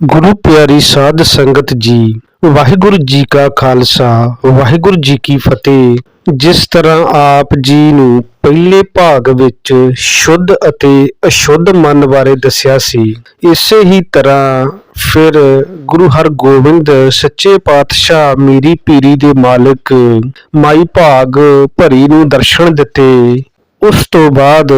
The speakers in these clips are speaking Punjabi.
ਗੁਰੂ ਪਿਆਰੀ ਸਾਧ ਸੰਗਤ ਜੀ, ਵਾਹਿਗੁਰੂ ਜੀ ਕਾ ਖਾਲਸਾ, ਵਾਹਿਗੁਰੂ ਜੀ ਕੀ ਫਤਿਹ। ਜਿਸ ਤਰ੍ਹਾਂ ਆਪ ਜੀ ਨੂੰ ਪਹਿਲੇ ਭਾਗ ਵਿੱਚ ਸ਼ੁੱਧ ਅਤੇ ਅਸ਼ੁੱਧ ਮਨ ਬਾਰੇ ਦੱਸਿਆ ਸੀ, ਇਸੇ ਹੀ ਤਰ੍ਹਾਂ ਫਿਰ ਗੁਰੂ ਹਰਗੋਬਿੰਦ ਸੱਚੇ ਪਾਤਸ਼ਾਹ ਮੀਰੀ ਪੀਰੀ ਦੇ ਮਾਲਕ ਮਾਈ ਭਾਗ ਭਰੀ ਨੂੰ ਦਰਸ਼ਨ ਦਿੱਤੇ। ਉਸ ਤੋਂ ਬਾਅਦ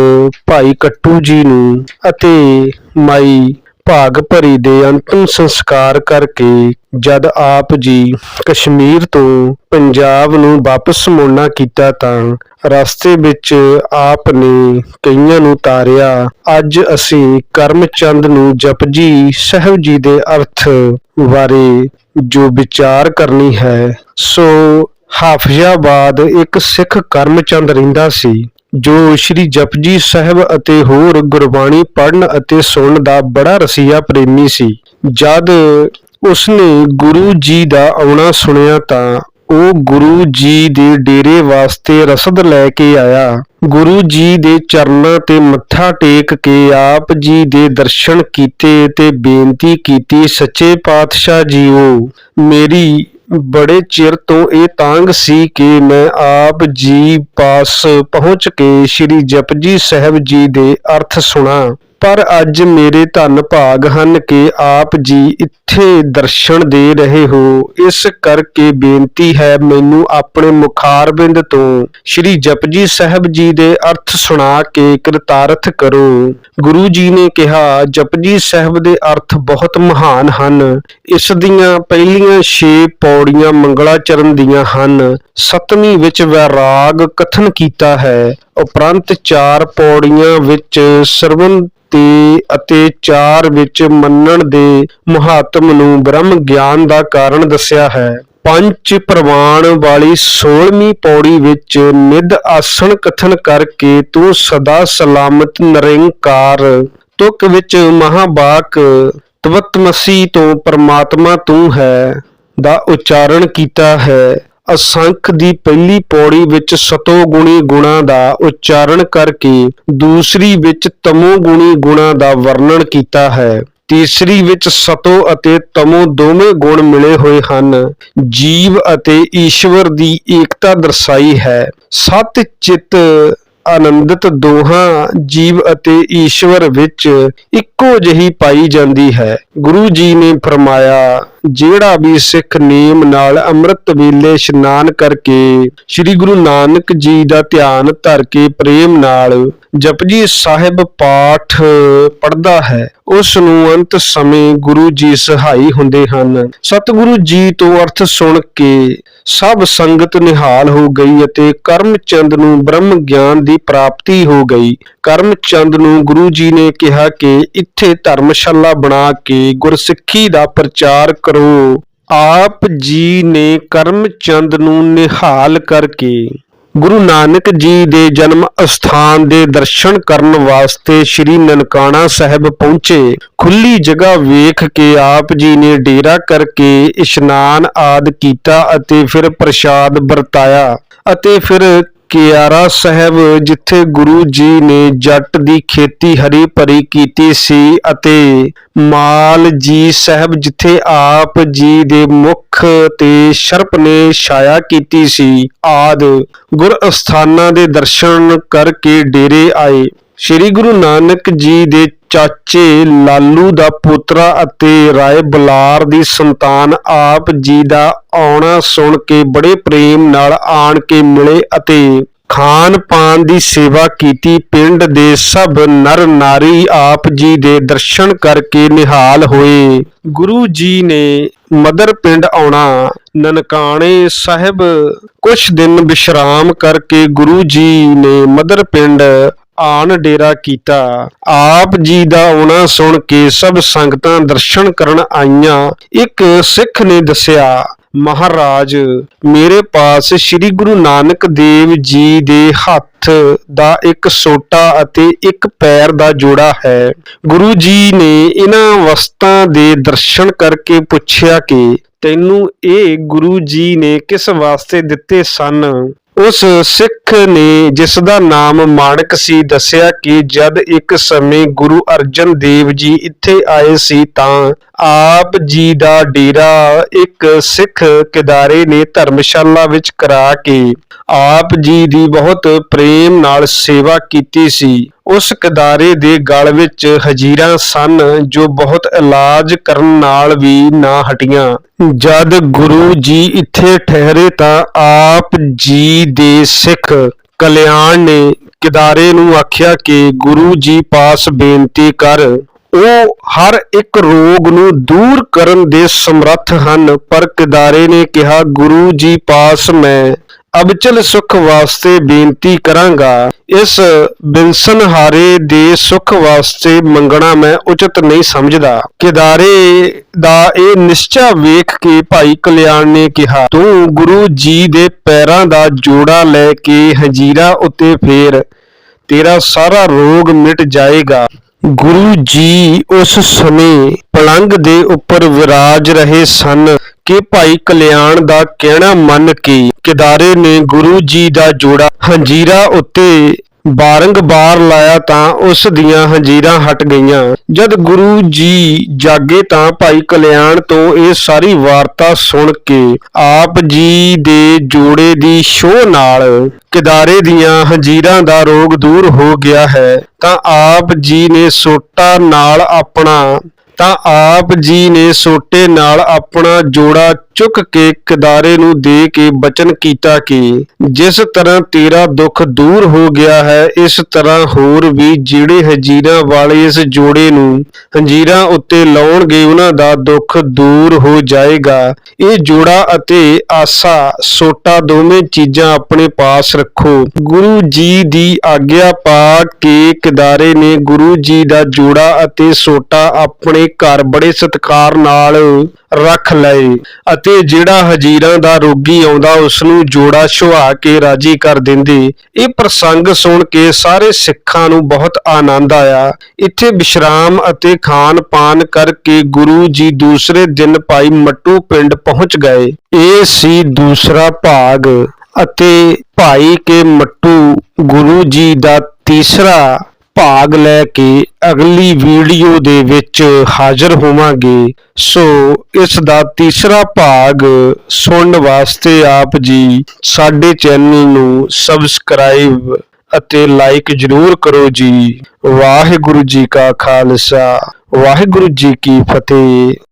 ਭਾਈ ਕੱਟੂ ਜੀ ਨੂੰ ਅਤੇ ਮਾਈ ਭਾਗ ਭਰੀ ਦੇ ਅੰਤਿਮ ਸੰਸਕਾਰ ਕਰਕੇ ਜਦ ਆਪ ਜੀ ਕਸ਼ਮੀਰ ਤੋਂ ਪੰਜਾਬ ਨੂੰ ਵਾਪਸ ਮੁੜਨਾ ਕੀਤਾ ਤਾਂ ਰਸਤੇ ਵਿੱਚ ਆਪ ਨੇ ਕਈਆਂ ਨੂੰ ਤਾਰਿਆ। ਅੱਜ ਅਸੀਂ ਕਰਮਚੰਦ ਨੂੰ ਜਪਜੀ ਸਾਹਿਬ ਜੀ ਦੇ ਅਰਥ ਬਾਰੇ ਜੋ ਵਿਚਾਰ ਕਰਨੀ ਹੈ, ਸੋ ਹਾਫਿਜ਼ਾਬਾਦ ਇੱਕ ਸਿੱਖ ਕਰਮਚੰਦ ਰਹਿੰਦਾ ਸੀ। ਜੋ ਸ਼੍ਰੀ ਜਪਜੀ ਸਾਹਿਬ ਅਤੇ ਹੋਰ ਗੁਰਬਾਣੀ ਪੜ੍ਹਨ ਅਤੇ ਸੁਣਨ ਦਾ ਬੜਾ ਰਸੀਆ ਪ੍ਰੇਮੀ ਸੀ। ਜਦ ਉਸਨੇ ਗੁਰੂ ਜੀ ਦਾ ਆਉਣਾ ਸੁਣਿਆ ਤਾਂ ਉਹ ਗੁਰੂ ਜੀ ਦੇ ਡੇਰੇ ਵਾਸਤੇ ਰਸਦ ਲੈ ਕੇ ਆਇਆ। ਗੁਰੂ ਜੀ ਦੇ ਚਰਨਾਂ ਤੇ ਮੱਥਾ ਟੇਕ ਕੇ ਆਪ ਜੀ ਦੇ ਦਰਸ਼ਨ ਕੀਤੇ ਤੇ ਬੇਨਤੀ ਕੀਤੀ, ਸੱਚੇ ਪਾਤਸ਼ਾਹ ਜੀਓ, ਮੇਰੀ ਬੜੇ ਚਿਰ ਤੋਂ ਇਹ ਤਾਂਗ ਸੀ ਕਿ ਮੈਂ ਆਪ ਜੀ ਪਾਸ ਪਹੁੰਚ ਕੇ ਸ੍ਰੀ ਜਪਜੀ ਸਾਹਿਬ ਜੀ ਦੇ ਅਰਥ ਸੁਣਾ। ਪਰ ਅੱਜ ਮੇਰੇ ਧੰਨ ਭਾਗ ਹਨ ਕਿ ਆਪ ਜੀ ਇੱਥੇ ਦਰਸ਼ਨ ਦੇ ਰਹੇ ਹੋ। ਇਸ ਕਰਕੇ ਬੇਨਤੀ ਹੈ ਮੈਨੂੰ ਆਪਣੇ ਮੁਖਾਰਬਿੰਦ ਤੋਂ ਸ੍ਰੀ ਜਪਜੀ ਸਾਹਿਬ ਜੀ ਦੇ ਅਰਥ ਸੁਣਾ ਕੇ ਕਿਰਤਾਰਥ ਕਰੋ। ਗੁਰੂ ਜੀ ਨੇ ਕਿਹਾ, ਜਪਜੀ ਸਾਹਿਬ ਦੇ ਅਰਥ ਬਹੁਤ ਮਹਾਨ ਹਨ। ਇਸ ਦੀਆਂ ਪਹਿਲੀਆਂ 6 ਪੌੜੀਆਂ ਮੰਗਲਾਚਰਨ ਦੀਆਂ ਹਨ। ਸੱਤਵੀਂ ਵਿੱਚ ਵੈਰਾਗ ਕਥਨ ਕੀਤਾ ਹੈ। ਉਪਰੰਤ ਚਾਰ ਪੌੜੀਆਂ ਵਿੱਚ ਸਰਵਨ ਤੇ ਅਤੇ ਚਾਰ ਵਿੱਚ ਮੰਨਣ ਦੇ ਮਹਾਤਮ ਨੂੰ ਬ੍ਰਹਮ ਗਿਆਨ ਦਾ ਕਾਰਨ ਦੱਸਿਆ ਹੈ। ਪੰਜ ਪ੍ਰਵਾਨ ਵਾਲੀ 16ਵੀਂ ਪੌੜੀ ਵਿੱਚ ਨਿਦ ਆਸਣ ਕਥਨ ਕਰਕੇ ਤੂੰ ਸਦਾ ਸਲਾਮਤ ਨਿਰੰਕਾਰ, ਤੁਕ ਵਿੱਚ ਮਹਾਬਾਕ ਤਵਤਮਸੀ ਤੋਂ ਪਰਮਾਤਮਾ ਤੂੰ ਹੈ, ਦਾ ਉਚਾਰਨ ਕੀਤਾ ਹੈ। ਅਸੰਖ ਦੀ ਪਹਿਲੀ ਪੌੜੀ ਵਿੱਚ ਸਤੋ ਗੁਣੀ ਗੁਣਾ ਦਾ ਉਚਾਰਨ ਕਰਕੇ ਦੂਸਰੀ ਵਿੱਚ ਤਮੋ ਗੁਣੀ ਗੁਣਾ ਦਾ ਵਰਣਨ ਕੀਤਾ ਹੈ। ਤੀਸਰੀ ਵਿੱਚ ਸਤੋ ਅਤੇ ਤਮੋ ਦੋਵੇਂ ਗੁਣ ਮਿਲੇ ਹੋਏ ਹਨ। ਜੀਵ ਅਤੇ ਈਸ਼ਵਰ ਦੀ ਏਕਤਾ ਦਰਸਾਈ ਹੈ। ਸਤ ਚਿਤ ਆਨੰਦਿਤ ਦੋਹਾਂ ਜੀਵ ਅਤੇ ਈਸ਼ਵਰ ਵਿੱਚ ਇੱਕੋ ਜਿਹੀ ਪਾਈ ਜਾਂਦੀ ਹੈ। ਗੁਰੂ ਜੀ ਨੇ ਫਰਮਾਇਆ, ਜਿਹੜਾ ਵੀ ਸਿੱਖ ਨੇਮ ਨਾਲ ਅੰਮ੍ਰਿਤ ਵੇਲੇ ਇਸ਼ਨਾਨ ਕਰਕੇ ਸ੍ਰੀ ਗੁਰੂ ਨਾਨਕ ਜੀ ਦਾ ਧਿਆਨ ਧਰ ਕੇ ਪ੍ਰੇਮ ਨਾਲ ਜਪਜੀ ਸਾਹਿਬ ਪਾਠ ਪੜਦਾ ਹੈ, ਉਸ ਨੂੰ ਅੰਤ ਸਮੇਂ ਗੁਰੂ ਜੀ ਸਹਾਈ ਹੁੰਦੇ ਹਨ। ਸਤਿਗੁਰੂ ਜੀ ਤੋਂ ਅਰਥ ਸੁਣ ਕੇ ਸਭ ਸੰਗਤ ਨਿਹਾਲ ਹੋ ਗਈ ਅਤੇ ਕਰਮਚੰਦ ਨੂੰ ਬ੍ਰਹਮ ਗਿਆਨ ਦੀ ਪ੍ਰਾਪਤੀ ਹੋ ਗਈ। ਕਰਮਚੰਦ ਨੂੰ ਗੁਰੂ ਜੀ ਨੇ ਕਿਹਾ ਕਿ ਇੱਥੇ ਧਰਮਸ਼ਾਲਾ ਬਣਾ ਕੇ ਗੁਰਸਿੱਖੀ ਦਾ ਪ੍ਰਚਾਰ ਕਰੋ। ਆਪ ਜੀ ਨੇ ਕਰਮਚੰਦ ਨੂੰ ਨਿਹਾਲ ਕਰਕੇ ਗੁਰੂ ਨਾਨਕ ਜੀ ਦੇ ਜਨਮ ਅਸਥਾਨ ਦੇ ਦਰਸ਼ਨ ਕਰਨ ਵਾਸਤੇ ਸ੍ਰੀ ਨਨਕਾਣਾ ਸਾਹਿਬ ਪਹੁੰਚੇ। ਖੁੱਲੀ ਜਗ੍ਹਾ ਵੇਖ ਕੇ ਆਪ ਜੀ ਨੇ ਡੇਰਾ ਕਰਕੇ ਇਸ਼ਨਾਨ ਆਦ ਕੀਤਾ ਅਤੇ ਫਿਰ ਪ੍ਰਸ਼ਾਦ ਵਰਤਾਇਆ ਅਤੇ ਫਿਰ ਕਿਆਰਾ ਸਾਹਿਬ, ਜਿੱਥੇ ਗੁਰੂ ਜੀ ਨੇ ਜੱਟ ਦੀ ਖੇਤੀ ਹਰੀ ਭਰੀ ਕੀਤੀ ਸੀ ਅਤੇ ਮਾਲ ਜੀ ਸਾਹਿਬ, ਜਿੱਥੇ ਆਪ ਜੀ ਦੇ ਮੁਖ ਤੇ ਸ਼ਰਪ ਨੇ ਛਾਇਆ ਕੀਤੀ ਸੀ, ਆਦ ਗੁਰ ਅਸਥਾਨਾਂ ਦੇ ਦਰਸ਼ਨ ਕਰਕੇ ਡੇਰੇ ਆਏ। ਸ੍ਰੀ ਗੁਰੂ ਨਾਨਕ ਜੀ ਦੇ ਚਾਚੇ ਲਾਲੂ ਦਾ ਪੋਤਰਾ ਅਤੇ ਰਾਏ ਬੁਲਾਰ ਦੀ ਸੰਤਾਨ ਆਪ ਜੀ ਦਾ ਆਉਣਾ ਸੁਣ ਕੇ ਬੜੇ ਪ੍ਰੇਮ ਨਾਲ ਆਣ ਕੇ ਮਿਲੇ ਅਤੇ ਖਾਨ ਪਾਨ ਦੀ ਸੇਵਾ ਕੀਤੀ। ਪਿੰਡ ਦੇ ਸਭ ਨਰ ਨਾਰੀ ਆਪ ਜੀ ਦੇ ਦਰਸ਼ਨ ਕਰਕੇ ਨਿਹਾਲ ਹੋਏ। ਗੁਰੂ ਜੀ ਨੇ ਮਦਰ ਪਿੰਡ ਆਉਣਾ। ਨਨਕਾਣੇ ਸਾਹਿਬ ਕੁਝ ਦਿਨ ਵਿਸ਼ਰਾਮ ਕਰਕੇ ਗੁਰੂ ਜੀ ਨੇ ਮਦਰ ਪਿੰਡ ਆਣ ਡੇਰਾ ਕੀਤਾ। ਆਪ ਜੀ ਦਾ ਆਉਣਾ ਸੁਣ ਕੇ ਸਭ ਸੰਗਤਾਂ ਦਰਸ਼ਨ ਕਰਨ ਆਈਆਂ। ਇੱਕ ਸਿੱਖ ਨੇ ਦੱਸਿਆ, ਮਹਾਰਾਜ, ਮੇਰੇ ਪਾਸ ਸ੍ਰੀ ਗੁਰੂ ਨਾਨਕ ਦੇਵ ਜੀ ਦੇ ਹੱਥ ਦਾ ਇੱਕ ਸੋਟਾ ਅਤੇ ਇੱਕ ਪੈਰ ਦਾ ਜੋੜਾ ਹੈ। ਗੁਰੂ ਜੀ ਨੇ ਇਹਨਾਂ ਵਸਤਾਂ ਦੇ ਦਰਸ਼ਨ ਕਰਕੇ ਪੁੱਛਿਆ ਕਿ, ਤੈਨੂੰ ਇਹ ਗੁਰੂ ਜੀ ਨੇ ਕਿਸ ਵਾਸਤੇ ਦਿੱਤੇ ਸਨ? ਉਸ ਸਿੱਖ ਨੇ ਜਿਸ ਦਾ ਨਾਮ ਮਾਣਕ ਸੀ ਦੱਸਿਆ ਕਿ ਜਦ ਇੱਕ ਸਮੇਂ ਗੁਰੂ ਅਰਜਨ ਦੇਵ ਜੀ ਇੱਥੇ ਆਏ ਸੀ ਤਾਂ ਆਪ ਜੀ ਦਾ ਡੇਰਾ ਇੱਕ ਸਿੱਖ ਕਿਦਾਰੇ ਨੇ ਧਰਮਸ਼ਾਲਾ ਵਿੱਚ ਕਰਾ ਕੇ ਆਪ ਜੀ ਦੀ ਬਹੁਤ ਪ੍ਰੇਮ ਨਾਲ ਸੇਵਾ ਕੀਤੀ ਸੀ। ਉਸ ਕਿਦਾਰੇ ਦੇ ਗਲ ਵਿੱਚ ਹਜੀਰਾਂ ਸਨ ਜੋ ਬਹੁਤ ਇਲਾਜ ਕਰਨ ਨਾਲ ਵੀ ਨਾ ਹਟੀਆਂ। ਜਦ ਗੁਰੂ ਜੀ ਇੱਥੇ ਠਹਿਰੇ ਤਾਂ ਆਪ ਜੀ ਦੇ ਸਿੱਖ ਕਲਿਆਣ ਨੇ ਕਿਦਾਰੇ ਨੂੰ ਆਖਿਆ ਕਿ ਗੁਰੂ ਜੀ ਪਾਸ ਬੇਨਤੀ ਕਰ, ਉਹ ਹਰ ਇੱਕ ਰੋਗ ਨੂੰ ਦੂਰ ਕਰਨ ਦੇ ਸਮਰੱਥ ਹਨ। ਪਰ ਕਿਦਾਰੇ ਨੇ ਕਿਹਾ, ਗੁਰੂ ਜੀ ਪਾਸ ਮੈਂ ਅਬਚਲ ਸੁਖ ਵਾਸਤੇ ਬੇਨਤੀ ਕਰਾਂਗਾ, ਇਸ ਬਿਨਸਨਹਾਰੇ ਦੇ ਸੁਖ ਵਾਸਤੇ ਮੰਗਣਾ ਮੈਂ ਉਚਿਤ ਨਹੀਂ ਸਮਝਦਾ। ਕਿਦਾਰੇ ਦਾ ਇਹ ਨਿਸ਼ਚਾ ਵੇਖ ਕੇ ਭਾਈ ਕਲਿਆਣ ਨੇ ਕਿਹਾ, ਤੂੰ ਗੁਰੂ ਜੀ ਦੇ ਪੈਰਾਂ ਦਾ ਜੋੜਾ ਲੈ ਕੇ ਹਜੀਰਾ ਉੱਤੇ ਫੇਰ, ਤੇਰਾ ਸਾਰਾ ਰੋਗ ਮਿਟ ਜਾਏਗਾ। ਗੁਰੂ ਜੀ ਉਸ ਸਮੇਂ ਪਲੰਗ ਦੇ ਉੱਪਰ ਵਿਰਾਜ ਰਹੇ ਸਨ। ਕਿ ਭਾਈ ਕਲਿਆਣ ਦਾ ਕਹਿਣਾ ਮੰਨ ਕੇ ਕਿਦਾਰੇ ਨੇ ਗੁਰੂ ਜੀ ਦਾ ਜੋੜਾ ਹੰਜੀਰਾ ਉੱਤੇ ਬਾਰੰਗਬਾਰ ਲਾਇਆ ਤਾਂ ਉਸ ਦੀਆਂ ਹੰਜੀਰਾਂ ਹਟ ਗਈਆਂ। ਜਦ ਗੁਰੂ ਜੀ ਜਾਗੇ ਤਾਂ ਭਾਈ ਕਲਿਆਣ ਤੋਂ ਇਹ ਸਾਰੀ ਵਾਰਤਾ ਸੁਣ ਕੇ ਆਪ ਜੀ ਦੇ ਜੋੜੇ ਦੀ ਸ਼ੋਅ ਨਾਲ ਕਿਦਾਰੇ ਦੀਆਂ ਹੰਜੀਰਾਂ ਦਾ ਰੋਗ ਦੂਰ ਹੋ ਗਿਆ ਹੈ ਤਾਂ ਆਪ ਜੀ ਨੇ ਸੋਟਾ ਨਾਲ ਆਪਣਾ ਤਾਂ ਆਪ ਜੀ ਨੇ ਸੋਟੇ ਨਾਲ ਆਪਣਾ ਜੋੜਾ ਚੁੱਕ ਕੇ ਕਿਦਾਰੇ ਨੂੰ ਦੇ ਕੇ ਬਚਨ ਕੀਤਾ ਕਿ ਜਿਸ ਤਰ੍ਹਾਂ ਤੇਰਾ ਦੁੱਖ ਦੂਰ ਹੋ ਗਿਆ ਹੈ, ਇਸ ਤਰ੍ਹਾਂ ਹੋਰ ਵੀ ਜਿਹੜੇ ਹਜੀਰਾਂ ਵਾਲੇ ਇਸ ਜੋੜੇ ਨੂੰ ਹੰਜੀਰਾਂ ਉੱਤੇ ਲਾਉਣਗੇ, ਉਹਨਾਂ ਦਾ ਦੁੱਖ ਦੂਰ ਹੋ ਜਾਏਗਾ। ਇਹ ਜੋੜਾ ਅਤੇ ਆਸਾ, ਸੋਟਾ ਦੋਵੇਂ ਚੀਜ਼ਾਂ ਆਪਣੇ ਪਾਸ ਰੱਖੋ। ਗੁਰੂ ਜੀ ਦੀ ਆਗਿਆ ਪਾ ਕੇ ਕਿਦਾਰੇ ਨੇ ਗੁਰੂ ਜੀ ਦਾ ਜੋੜਾ ਅਤੇ ਸੋਟਾ ਆਪਣੇ ਘਰ ਬੜੇ ਸਤਿਕਾਰ ਨਾਲ ਰੱਖ ਲਏ ਅਤੇ ਜਿਹੜਾ ਹਜੀਰਾਂ ਦਾ ਰੋਗੀ ਆਉਂਦਾ ਉਸ ਨੂੰ ਜੋੜਾ ਛੁਆ ਕੇ ਰਾਜੀ ਕਰ ਦਿੰਦੇ। ਇਹ ਪ੍ਰਸੰਗ ਸੁਣ ਕੇ ਸਾਰੇ ਸਿੱਖਾਂ ਨੂੰ ਬਹੁਤ ਆਨੰਦ ਆਇਆ। ਇੱਥੇ ਵਿਸ਼ਰਾਮ ਅਤੇ ਖਾਣ ਪਾਨ ਕਰਕੇ ਗੁਰੂ ਜੀ ਦੂਸਰੇ ਦਿਨ ਭਾਈ ਮੱਟੂ ਪਿੰਡ ਪਹੁੰਚ ਗਏ। ਇਹ ਸੀ ਦੂਸਰਾ ਭਾਗ ਅਤੇ ਭਾਈ ਕੇ ਮੱਟੂ ਗੁਰੂ ਜੀ ਦਾ ਤੀਸਰਾ ਭਾਗ ਲੈ ਕੇ ਅਗਲੀ ਵੀਡੀਓ ਦੇ ਵਿੱਚ ਹਾਜ਼ਰ ਹੋਵਾਂਗੇ। ਸੋ, ਇਸ ਦਾ ਤੀਸਰਾ ਭਾਗ ਸੁਣਨ ਵਾਸਤੇ ਆਪ ਜੀ ਸਾਡੇ ਚੈਨਲ ਨੂੰ ਸਬਸਕ੍ਰਾਈਬ ਅਤੇ ਲਾਈਕ ਜਰੂਰ ਕਰੋ ਜੀ। ਵਾਹਿਗੁਰੂ ਜੀ ਕਾ ਖਾਲਸਾ। ਵਾਹਿਗੁਰੂ ਜੀ ਕੀ ਫਤਿਹ।